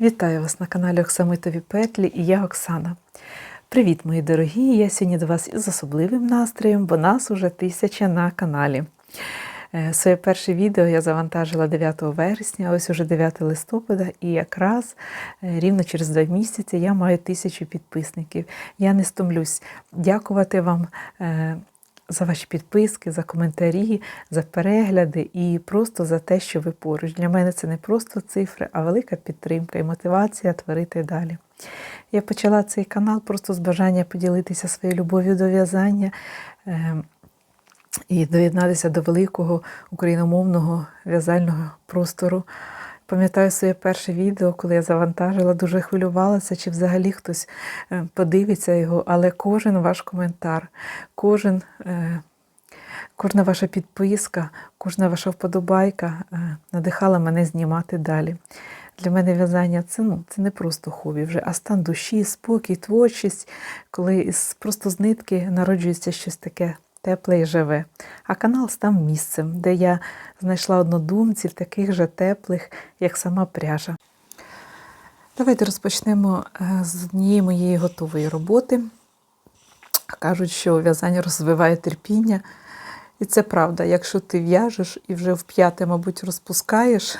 Вітаю вас на каналі Оксамитові Петлі і я Оксана. Привіт, мої дорогі! Я сьогодні до вас із особливим настроєм, бо нас уже тисяча на каналі. Е, Своє перше відео я завантажила 9 вересня, ось уже 9 листопада, і якраз е, рівно через два місяці я маю тисячу підписників. Я не стомлюсь дякувати вам. За ваші підписки, за коментарі, за перегляди і просто за те, що ви поруч. Для мене це не просто цифри, а велика підтримка і мотивація творити далі. Я почала цей канал просто з бажання поділитися своєю любов'ю до в'язання е, і доєднатися до великого україномовного в'язального простору. Пам'ятаю своє перше відео, коли я завантажила, дуже хвилювалася, чи взагалі хтось е, подивиться його, але кожен ваш коментар, кожен, е, кожна ваша підписка, кожна ваша вподобайка е, надихала мене знімати далі. Для мене в'язання це, ну, це не просто хобі вже, а стан душі, спокій, творчість, коли просто з нитки народжується щось таке тепле і живе. А канал став місцем, де я знайшла однодумців, таких же теплих, як сама пряжа. Давайте розпочнемо е, з однієї моєї готової роботи. Кажуть, що в'язання розвиває терпіння. І це правда, якщо ти в'яжеш і вже в п'яте, мабуть, розпускаєш,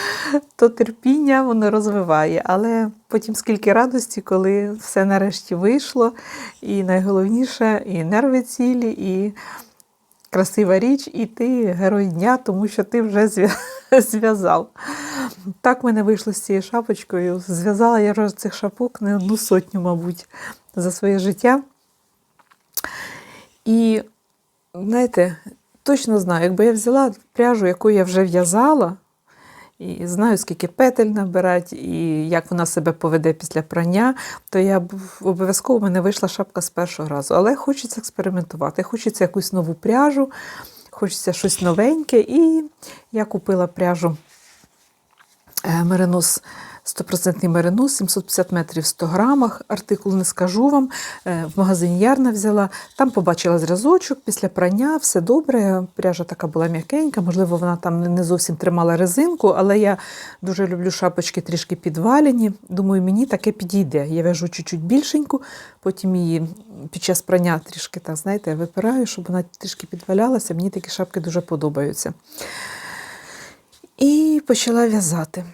то терпіння воно розвиває. Але потім скільки радості, коли все нарешті вийшло, і найголовніше, і нерви цілі, і красива річ, і ти герой дня, тому що ти вже зв'язав. Так в мене вийшло з цією шапочкою. Зв'язала я цих шапок не одну сотню, мабуть, за своє життя. І, знаєте, точно знаю, якби я взяла пряжу, яку я вже в'язала, і знаю, скільки петель набирати, і як вона себе поведе після прання, то я б обов'язково мене вийшла шапка з першого разу. Але хочеться експериментувати, хочеться якусь нову пряжу, хочеться щось новеньке. І я купила пряжу меринос. 100% меринос, 750 метрів в 100 грамах. Артикул не скажу вам. Е, В магазині Ярна взяла. Там побачила зразочок після прання, все добре. Пряжа така була м'якенька, можливо, вона там не зовсім тримала резинку, але я дуже люблю шапочки трішки підвалені. Думаю, мені таке підійде. Я в'яжу чуть-чуть більшеньку, потім її під час прання трішки так, знаєте, випираю, щоб вона трішки підвалялася. Мені такі шапки дуже подобаються. І почала в'язати.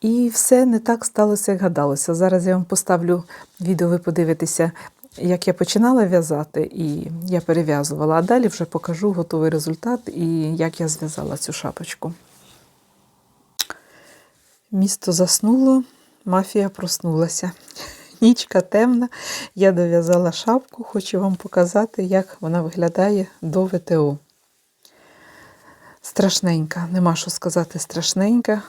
І все не так сталося, як гадалося. Зараз я вам поставлю відео, ви подивитеся, як я починала в'язати, і я перев'язувала. А далі вже покажу готовий результат і як я зв'язала цю шапочку. Місто заснуло, мафія проснулася. Нічка темна. Я дов'язала шапку, хочу вам показати, як вона виглядає до ВТО. Страшненька, нема що сказати, страшненька.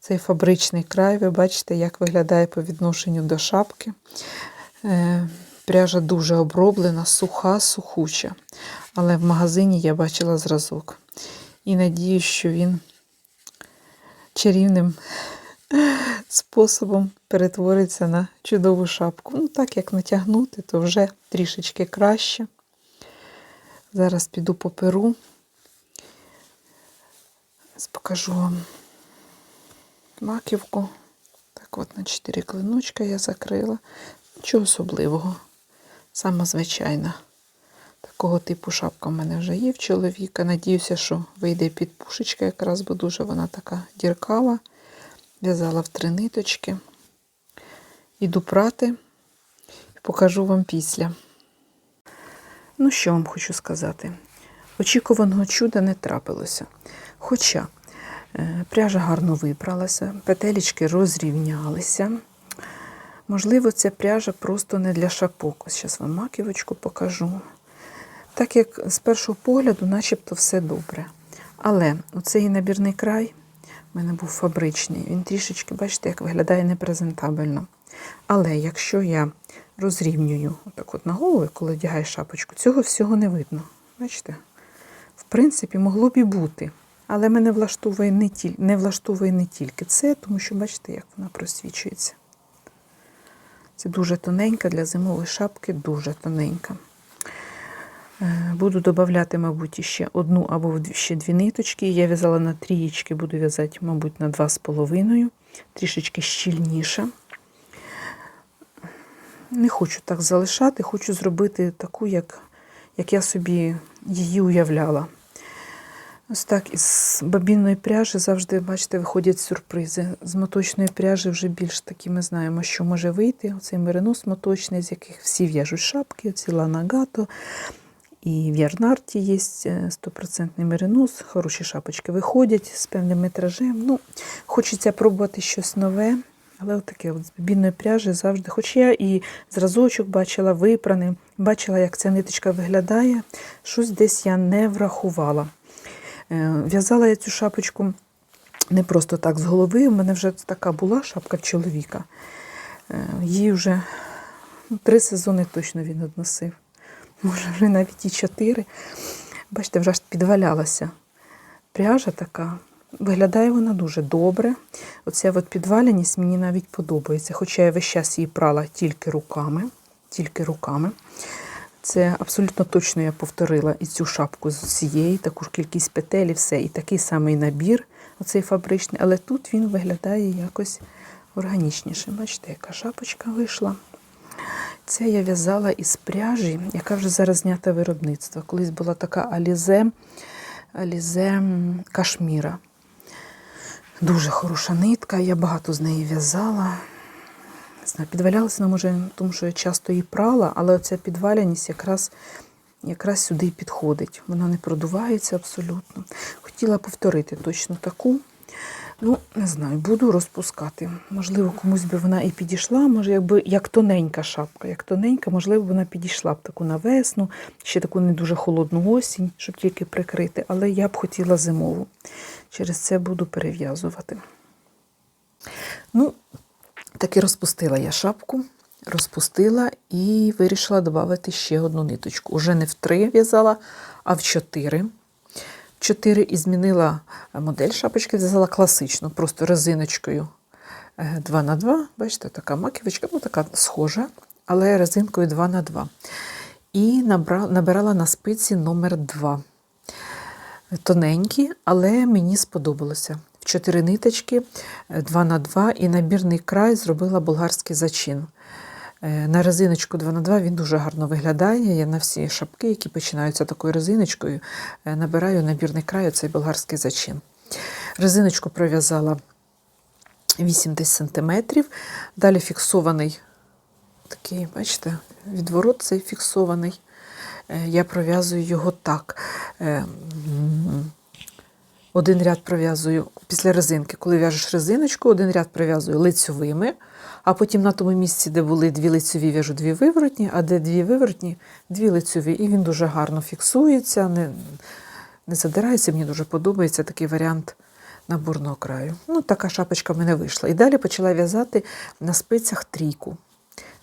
Цей фабричний край, ви бачите, як виглядає по відношенню до шапки. Е, Пряжа дуже оброблена, суха, сухуча. Але в магазині я бачила зразок. І надію, що він чарівним способом перетвориться на чудову шапку. Ну, так як натягнути, то вже трішечки краще. Зараз піду по перу. Зараз покажу вам маківку. Так от на 4 клиночка я закрила. Нічого особливого. Сама звичайна. Такого типу шапка в мене вже є в чоловіка. Надіюся, що вийде під пушечка, якраз, бо дуже вона така діркава. В'язала в три ниточки. Іду прати і покажу вам після. Ну, що вам хочу сказати? Очікуваного чуда не трапилося. Хоча е, пряжа гарно вибралася, петелечки розрівнялися. Можливо, ця пряжа просто не для шапок. Зараз вам маківочку покажу. Так як з першого погляду, начебто все добре. Але оцей набірний край в мене був фабричний. Він трішечки, бачите, як виглядає непрезентабельно. Але якщо я розрівнюю отак от на голову, коли вдягаю шапочку, цього всього не видно. Бачите? В принципі, могло б і бути. Але мене влаштовує не, тіль... не влаштовує не тільки це, тому що бачите, як вона просвічується. Це дуже тоненька для зимової шапки, дуже тоненька. Е, Буду додати, мабуть, ще одну або ще дві ниточки. Я в'язала на трієчки, буду в'язати, мабуть, на два з половиною, трішечки щільніше. Не хочу так залишати, хочу зробити таку, як, як я собі її уявляла. Ось так із бабінної пряжі завжди, бачите, виходять сюрпризи. З моточної пряжі вже більш таки ми знаємо, що може вийти. Оцей меринос моточний, з яких всі в'яжуть шапки, оці ланагато. І в Ярнарті є е, стопроцентний меринос, хороші шапочки виходять з певним метражем. Ну, хочеться пробувати щось нове, але от таке от з бабінної пряжі завжди. Хоч я і зразочок бачила випраний, бачила, як ця ниточка виглядає, щось десь я не врахувала. Е, В'язала я цю шапочку не просто так з голови. У мене вже така була шапка чоловіка. Е, Її вже ну, три сезони точно він односив. Може, вже навіть і чотири. Бачите, вже аж підвалялася. Пряжа така. Виглядає вона дуже добре. Оця от підваляність мені навіть подобається. Хоча я весь час її прала тільки руками. Тільки руками. Це абсолютно точно я повторила і цю шапку з цієї, таку ж кількість петель і все. І такий самий набір, оцей фабричний, але тут він виглядає якось органічніше. Бачите, яка шапочка вийшла. Це я в'язала із пряжі, яка вже зараз знята виробництва. Колись була така алізе, алізе кашміра. Дуже хороша нитка, я багато з неї в'язала. Підвалялася може, тому що я часто її прала, але оця підваляність якраз, якраз сюди і підходить. Вона не продувається абсолютно. Хотіла повторити точно таку. Ну, не знаю, буду розпускати. Можливо, комусь би вона і підійшла, може, якби як тоненька шапка, як тоненька, можливо, вона підійшла б таку на весну, ще таку не дуже холодну осінь, щоб тільки прикрити, але я б хотіла зимову. Через це буду перев'язувати. Ну, таки розпустила я шапку, розпустила і вирішила додати ще одну ниточку. Уже не в три в'язала, а в чотири. Чотири і змінила модель шапочки, в'язала класичну, просто резиночкою 2 на 2 Бачите, така маківочка, ну така схожа, але резинкою 2 на 2 І набирала на спиці номер 2 тоненькі, але мені сподобалося. В чотири ниточки, 2 на 2 і набірний край зробила болгарський зачин. Е, На резиночку 2 на 2 він дуже гарно виглядає. Я на всі шапки, які починаються такою резиночкою, е, набираю набірний край, оцей болгарський зачин. Резиночку пров'язала 8 см. Далі фіксований такий, бачите, відворот цей фіксований. Е, Я пров'язую його так. Один ряд пров'язую після резинки, коли в'яжеш резиночку, один ряд пров'язую лицьовими, а потім на тому місці, де були дві лицьові, в'яжу дві виворотні, а де дві виворотні, дві лицьові. І він дуже гарно фіксується, не, не задирається. Мені дуже подобається такий варіант наборного краю. Ну, така шапочка в мене вийшла. І далі почала в'язати на спицях трійку.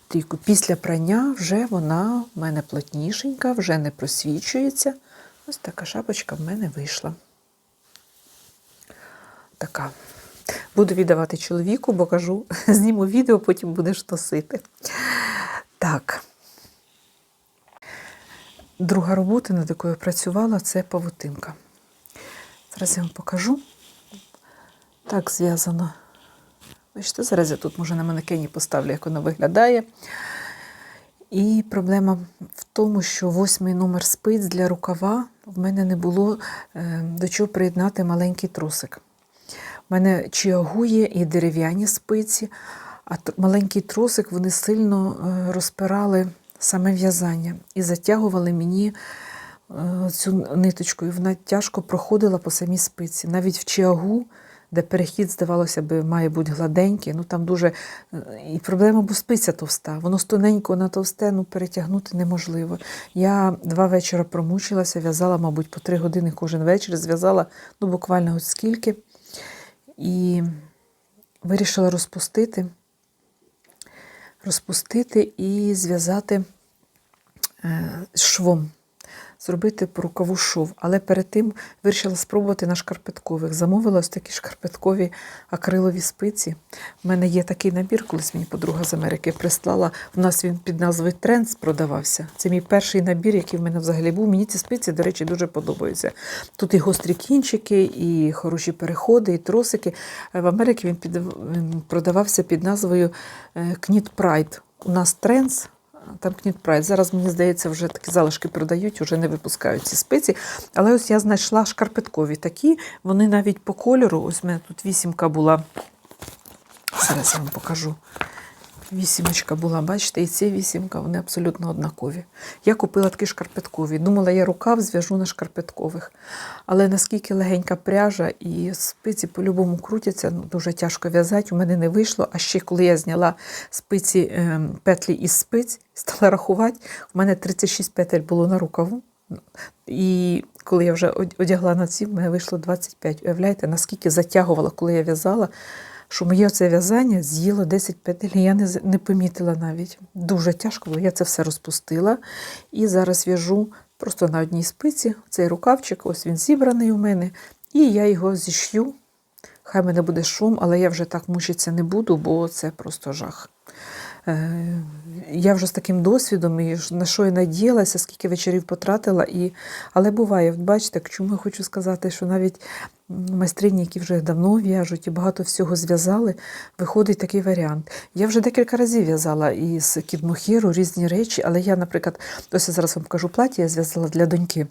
Трійку. Після прання вже вона в мене плотнішенька, вже не просвічується. Ось така шапочка в мене вийшла. Така. Буду віддавати чоловіку, бо кажу, зніму відео, потім будеш носити. Так. Друга робота, над якою я працювала, це павутинка. Зараз я вам покажу. Так зв'язано. Бачите, зараз я тут, може, на манекені поставлю, як воно виглядає. І проблема в тому, що восьмий номер спиць для рукава в мене не було е, до чого приєднати маленький трусик. У мене чиагує і дерев'яні спиці, а маленький трусик вони сильно е, розпирали саме в'язання і затягували мені е, цю ниточку, і вона тяжко проходила по самій спиці. Навіть в чиагу, де перехід, здавалося би, має бути гладенький, ну там дуже. е, І проблема, бо спиця товста. Воно з тоненького на товсте ну, перетягнути неможливо. Я два вечора промучилася, в'язала, мабуть, по три години кожен вечір, зв'язала ну, буквально ось скільки. І вирішила розпустити, розпустити і зв'язати е, швом. Зробити рукаву шов, але перед тим вирішила спробувати на шкарпеткових. Замовила ось такі шкарпеткові акрилові спиці. У мене є такий набір, колись мені подруга з Америки прислала. У нас він під назвою Трендс продавався. Це мій перший набір, який в мене взагалі був. Мені ці спиці, до речі, дуже подобаються. Тут і гострі кінчики, і хороші переходи, і тросики. Е, В Америці він, під, продавався під назвою е, Knit Pride. У нас Трендс. Там Pride. Зараз, мені здається, вже такі залишки продають, вже не випускають ці спиці. Але ось я знайшла шкарпеткові такі. Вони навіть по кольору, ось в мене тут вісімка була. Зараз я вам покажу. Вісімочка була, бачите, і ці вісімка, вони абсолютно однакові. Я купила такі шкарпеткові. Думала, я рукав зв'яжу на шкарпеткових. Але наскільки легенька пряжа і спиці по-любому крутяться, ну, дуже тяжко в'язати, у мене не вийшло. А ще коли я зняла спиці, ем, петлі із спиць, стала рахувати, у мене 36 петель було на рукаву. І коли я вже одягла на ці, в мене вийшло 25. Уявляєте, наскільки затягувала, коли я в'язала, що моє це в'язання з'їло 10 петель, я не, не помітила навіть. Дуже тяжко було. Я це все розпустила. І зараз в'яжу просто на одній спиці цей рукавчик, ось він зібраний у мене, і я його зішью. Хай мене буде шум, але я вже так мучитися не буду, бо це просто жах. Е, Я вже з таким досвідом, і на що я надіялася, скільки вечорів потратила. І... Але буває, бачите, чому я хочу сказати, що навіть майстрині, які вже давно в'яжуть і багато всього зв'язали, виходить такий варіант. Я вже декілька разів в'язала із кідмохіру різні речі, але я, наприклад, ось я зараз вам покажу плаття, я зв'язала для доньки.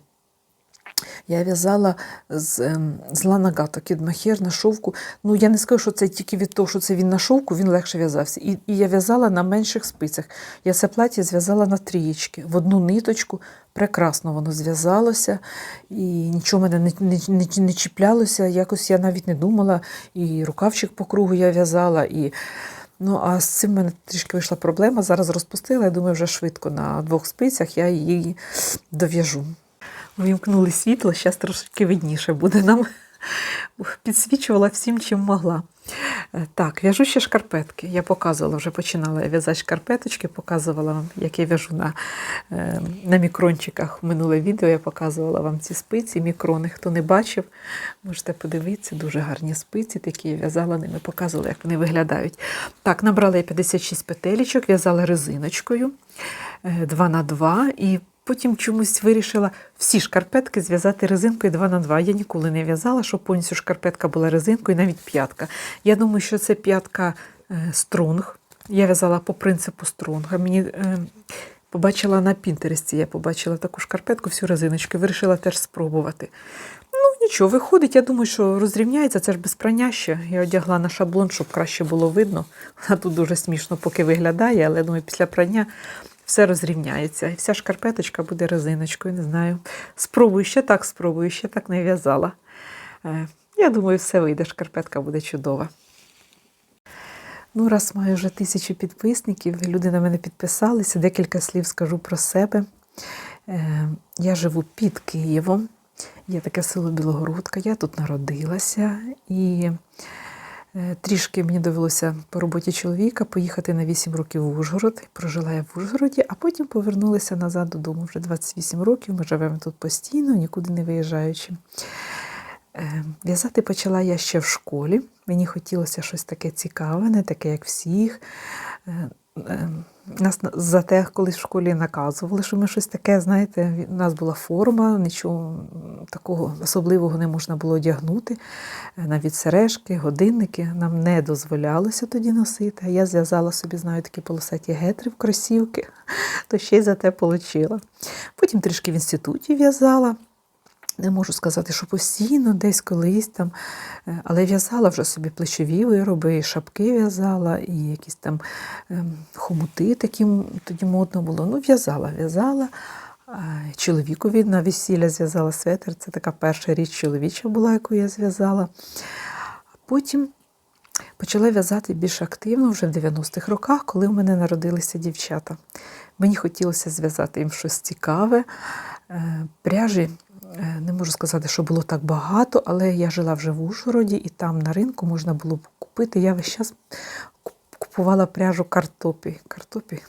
Я в'язала з, ем, з ланагато кідмахер на шовку. Ну, я не скажу, що це тільки від того, що це він на шовку, він легше в'язався. І, і я в'язала на менших спицях. Я це плаття зв'язала на трієчки, в одну ниточку. Прекрасно воно зв'язалося, і нічого мене не, не, не, не чіплялося. Якось я навіть не думала. І рукавчик по кругу я в'язала. І... Ну, а з цим в мене трішки вийшла проблема. Зараз розпустила. Я думаю, вже швидко на двох спицях я її дов'яжу. Вимкнули світло, зараз трошки видніше буде нам. Підсвічувала всім, чим могла. Е, Так, в'яжу ще шкарпетки. Я показувала, вже починала в'язати шкарпеточки, показувала вам, як я в'яжу на, е, на мікрончиках. Минуле відео я показувала вам ці спиці, мікрони. Хто не бачив, можете подивитися, дуже гарні спиці, такі я в'язала ними, показувала, як вони виглядають. Так, набрала я 56 петелечок, в'язала резиночкою 2 на 2 і Потім чомусь вирішила всі шкарпетки зв'язати резинкою 2 на 2 Я ніколи не в'язала, щоб повністю шкарпетка була резинкою, навіть п'ятка. Я думаю, що це п'ятка е, струнг. Я в'язала по принципу струнга. Мені е, побачила на Пінтересті, я побачила таку шкарпетку, всю резиночку, вирішила теж спробувати. Ну, нічого, виходить, я думаю, що розрівняється, це ж без прання ще. Я одягла на шаблон, щоб краще було видно. Вона тут дуже смішно поки виглядає, але думаю, після прання все розрівняється. І вся шкарпеточка буде резиночкою, не знаю. Спробую ще так, спробую, ще так не в'язала. Е, Я думаю, все вийде, шкарпетка буде чудова. Ну, раз маю вже тисячу підписників, люди на мене підписалися, декілька слів скажу про себе. Е, Я живу під Києвом, є таке село Білогородка, я тут народилася і трішки мені довелося по роботі чоловіка поїхати на 8 років в Ужгород. Прожила я в Ужгороді, а потім повернулася назад додому. Вже 28 років. Ми живемо тут постійно, нікуди не виїжджаючи. Е, В'язати почала я ще в школі. Мені хотілося щось таке цікаве, не таке, як всіх. Е, Нас на- за те, коли в школі наказували, що ми щось таке, знаєте, у нас була форма, нічого такого особливого не можна було одягнути. Е, Навіть сережки, годинники нам не дозволялося тоді носити. А я зв'язала собі, знаю, такі полосаті гетри в кросівки, то ще й за те отримала. Потім трішки в інституті в'язала. Не можу сказати, що постійно, десь колись там, Е, але в'язала вже собі плечові вироби, і шапки в'язала, і якісь там ем, хомути такі тоді модно було. Ну, в'язала, в'язала. Чоловікові на весілля зв'язала светр. Це така перша річ чоловіча була, яку я зв'язала. Потім почала в'язати більш активно вже в 90-х роках, коли в мене народилися дівчата. Мені хотілося зв'язати їм щось цікаве. Е, Пряжі не можу сказати, що було так багато, але я жила вже в Ужгороді, і там на ринку можна було купити. Я весь час купувала пряжу картопі. Картопі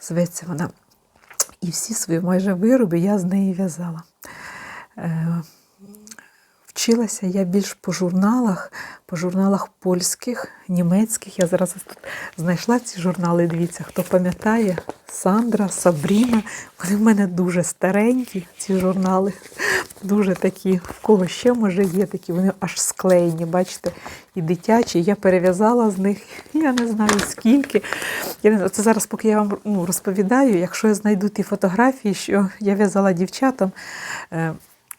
зветься вона. І всі свої майже вироби я з неї в'язала. Вчилася я більш по журналах, по журналах польських, німецьких. Я зараз тут знайшла ці журнали. Дивіться, хто пам'ятає, Сандра, Сабріна. Вони в мене дуже старенькі, ці журнали. Дуже такі, в кого ще може є такі, вони аж склеєні, бачите, і дитячі. Я перев'язала з них, я не знаю скільки. Я не знаю, це зараз, поки я вам ну, розповідаю, якщо я знайду ті фотографії, що я в'язала дівчатам, е,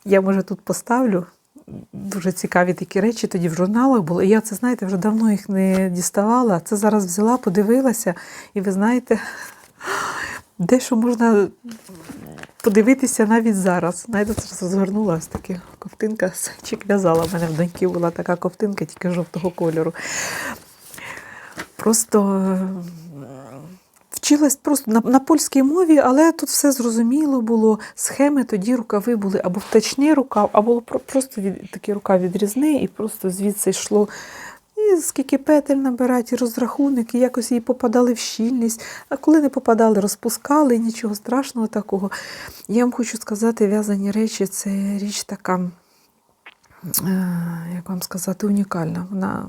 я може тут поставлю дуже цікаві такі речі тоді в журналах були. І я це, знаєте, вже давно їх не діставала. Це зараз взяла, подивилася, і ви знаєте, дещо можна подивитися навіть зараз. Знаєте, це згорнула ось таки ковтинка, чик в'язала. У мене в доньки була така ковтинка, тільки жовтого кольору. Просто вчилась просто на, на польській мові, але тут все зрозуміло було. Схеми тоді рукави були або втачний рукав, або просто від, такий рукав відрізний, і просто звідси йшло. І скільки петель набирати, і розрахунок, і якось їй попадали в щільність. А коли не попадали, розпускали, і нічого страшного такого. Я вам хочу сказати, в'язані речі це річ така, е, як вам сказати, унікальна. Вона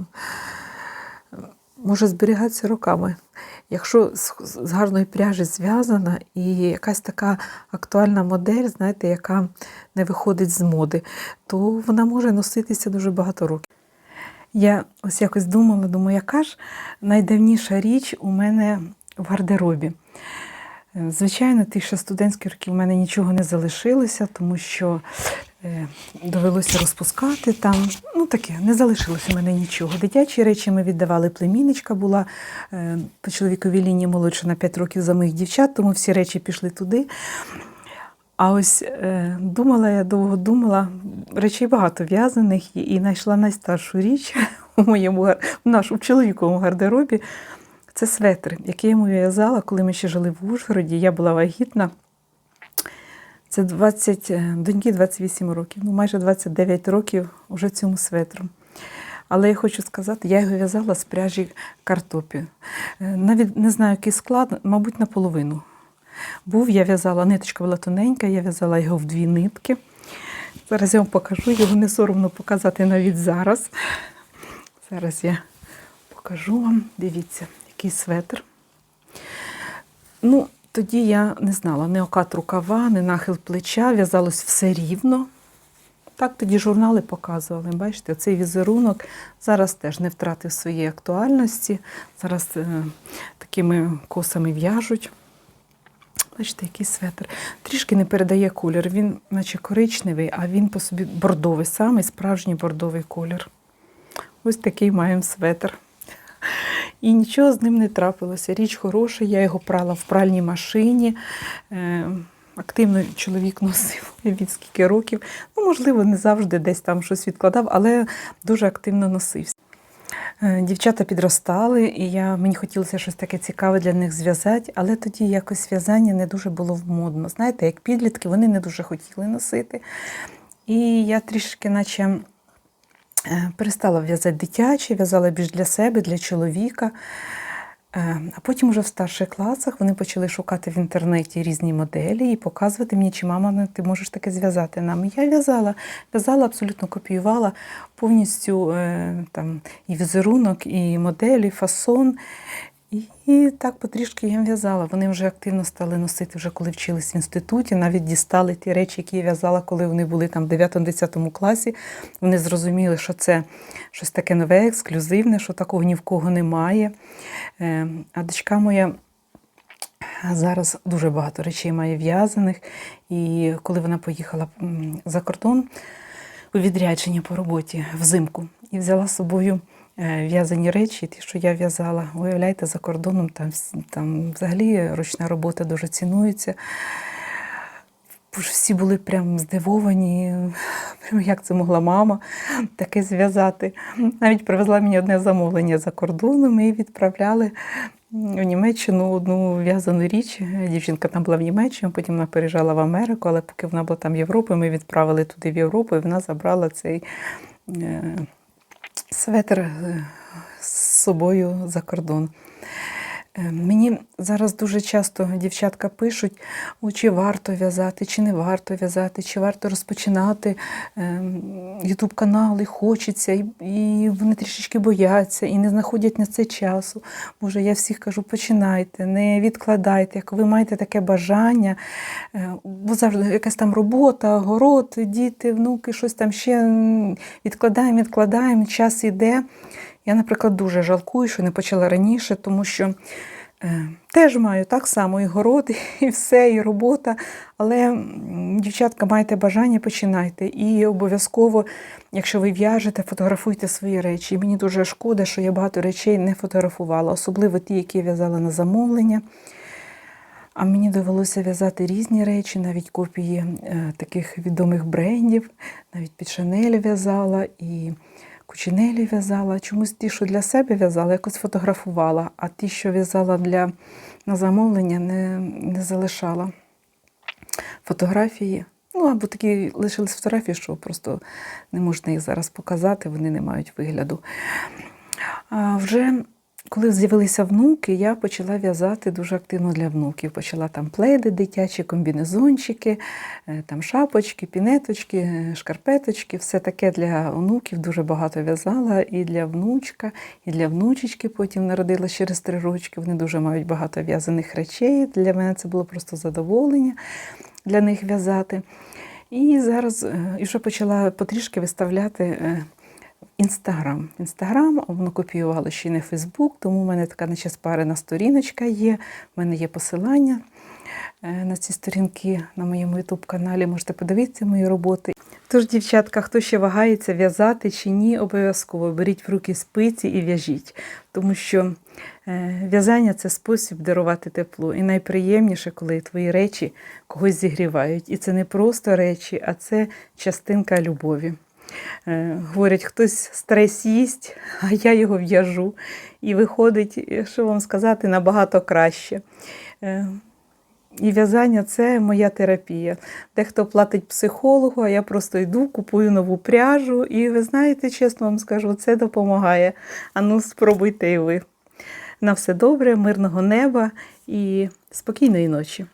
може зберігатися роками. Якщо з, гарної пряжі зв'язана і якась така актуальна модель, знаєте, яка не виходить з моди, то вона може носитися дуже багато років. Я ось якось думала, думаю, яка ж найдавніша річ у мене в гардеробі. Е, Звичайно, ті ще студентські роки в мене нічого не залишилося, тому що довелося розпускати там. Ну таке, не залишилося в мене нічого. Дитячі речі ми віддавали. Племінничка була е, по чоловіковій лінії молодша на 5 років за моїх дівчат, тому всі речі пішли туди. А ось е, думала, я довго думала, речей багато в'язаних, і знайшла найстаршу річ у моєму в нашому чоловіковому гардеробі. Це светр, який я йому в'язала, коли ми ще жили в Ужгороді. Я була вагітна. Це 20, е, доньки 28 років, ну майже 29 років уже цьому светру. Але я хочу сказати, я його в'язала з пряжі картопі. Е, Навіть не знаю, який склад, мабуть, наполовину. Був, я в'язала, ниточка була тоненька, я в'язала його в дві нитки. Зараз я вам покажу, його не соромно показати навіть зараз. Зараз я покажу вам. Дивіться, який светр. Ну, тоді я не знала не окат рукава, не нахил плеча, в'язалось все рівно. Так тоді журнали показували. Бачите, цей візерунок зараз теж не втратив своєї актуальності. Зараз е, такими косами в'яжуть. Бачите, який светр. Трішки не передає колір. Він, наче коричневий, а він по собі бордовий, самий справжній бордовий колір. Ось такий маємо светр. І нічого з ним не трапилося. Річ хороша, я його прала в пральній машині. Е, активно чоловік носив від скільки років. Ну, можливо, не завжди десь там щось відкладав, але дуже активно носився. Е, Дівчата підростали, і я, мені хотілося щось таке цікаве для них зв'язати, але тоді якось в'язання не дуже було модно. Знаєте, як підлітки, вони не дуже хотіли носити. І я трішки, наче перестала в'язати дитячі, в'язала більш для себе, для чоловіка. Е, А потім уже в старших класах вони почали шукати в інтернеті різні моделі і показувати мені, чи мама, ну, ти можеш таке зв'язати нам. Я в'язала, в'язала, абсолютно копіювала повністю е, там, і візерунок, і модель, і фасон. І, так потрішки я в'язала. Вони вже активно стали носити, вже коли вчились в інституті, навіть дістали ті речі, які я в'язала, коли вони були там в 9-10 класі. Вони зрозуміли, що це щось таке нове, ексклюзивне, що такого ні в кого немає. Е, А дочка моя зараз дуже багато речей має в'язаних. І коли вона поїхала за кордон у відрядження по роботі взимку і взяла з собою е, в'язані речі, ті, що я в'язала. Уявляєте, за кордоном там, там взагалі ручна робота дуже цінується. Всі були прям здивовані, прям як це могла мама таке зв'язати. Навіть привезла мені одне замовлення за кордоном ми відправляли в Німеччину одну в'язану річ. Дівчинка там була в Німеччині, потім вона переїжджала в Америку, але поки вона була там в Європі, ми відправили туди в Європу, і вона забрала цей е, светр з собою за кордон. Е, Мені зараз дуже часто дівчатка пишуть, чи варто в'язати, чи не варто в'язати, чи варто розпочинати ютуб канал і хочеться, і, і вони трішечки бояться і не знаходять на це часу. Боже, я всіх кажу, починайте, не відкладайте, як ви маєте таке бажання, е, бо завжди якась там робота, город, діти, внуки, щось там ще відкладаємо, відкладаємо, час іде. Я, наприклад, дуже жалкую, що не почала раніше, тому що е, теж маю так само і город, і все, і робота. Але дівчатка, маєте бажання, починайте. І обов'язково, якщо ви в'яжете, фотографуйте свої речі. І мені дуже шкода, що я багато речей не фотографувала, особливо ті, які я в'язала на замовлення. А мені довелося в'язати різні речі, навіть копії е, таких відомих брендів, навіть під Шанель в'язала і кучинелі в'язала. Чомусь ті, що для себе в'язала, якось фотографувала, а ті, що в'язала для на замовлення, не, не залишала фотографії. Ну, або такі лишились фотографії, що просто не можна їх зараз показати, вони не мають вигляду. А вже коли з'явилися внуки, я почала в'язати дуже активно для внуків. Почала там пледи, дитячі комбінезончики, е, там шапочки, пінеточки, е, шкарпеточки, все таке для онуків дуже багато в'язала. І для внучка, і для внучечки потім народила через три рочки. Вони дуже мають багато в'язаних речей. Для мене це було просто задоволення для них в'язати. І зараз е, вже почала потрішки виставляти Інстаграм. Інстаграм воно копіювало ще й не Фейсбук, тому в мене така наче спарена сторіночка є. В мене є посилання е, на ці сторінки на моєму ютуб-каналі. Можете подивитися мої роботи. Тож, дівчатка, хто ще вагається в'язати чи ні, обов'язково беріть в руки спиці і в'яжіть, тому що е, в'язання це спосіб дарувати тепло. І найприємніше, коли твої речі когось зігрівають. І це не просто речі, а це частинка любові. Е, Говорять, хтось стрес їсть, а я його в'яжу. І виходить, що вам сказати, набагато краще. Е, І в'язання це моя терапія. Дехто платить психологу, а я просто йду, купую нову пряжу. І ви знаєте, чесно вам скажу, це допомагає. А ну, спробуйте і ви. На все добре, мирного неба і спокійної ночі.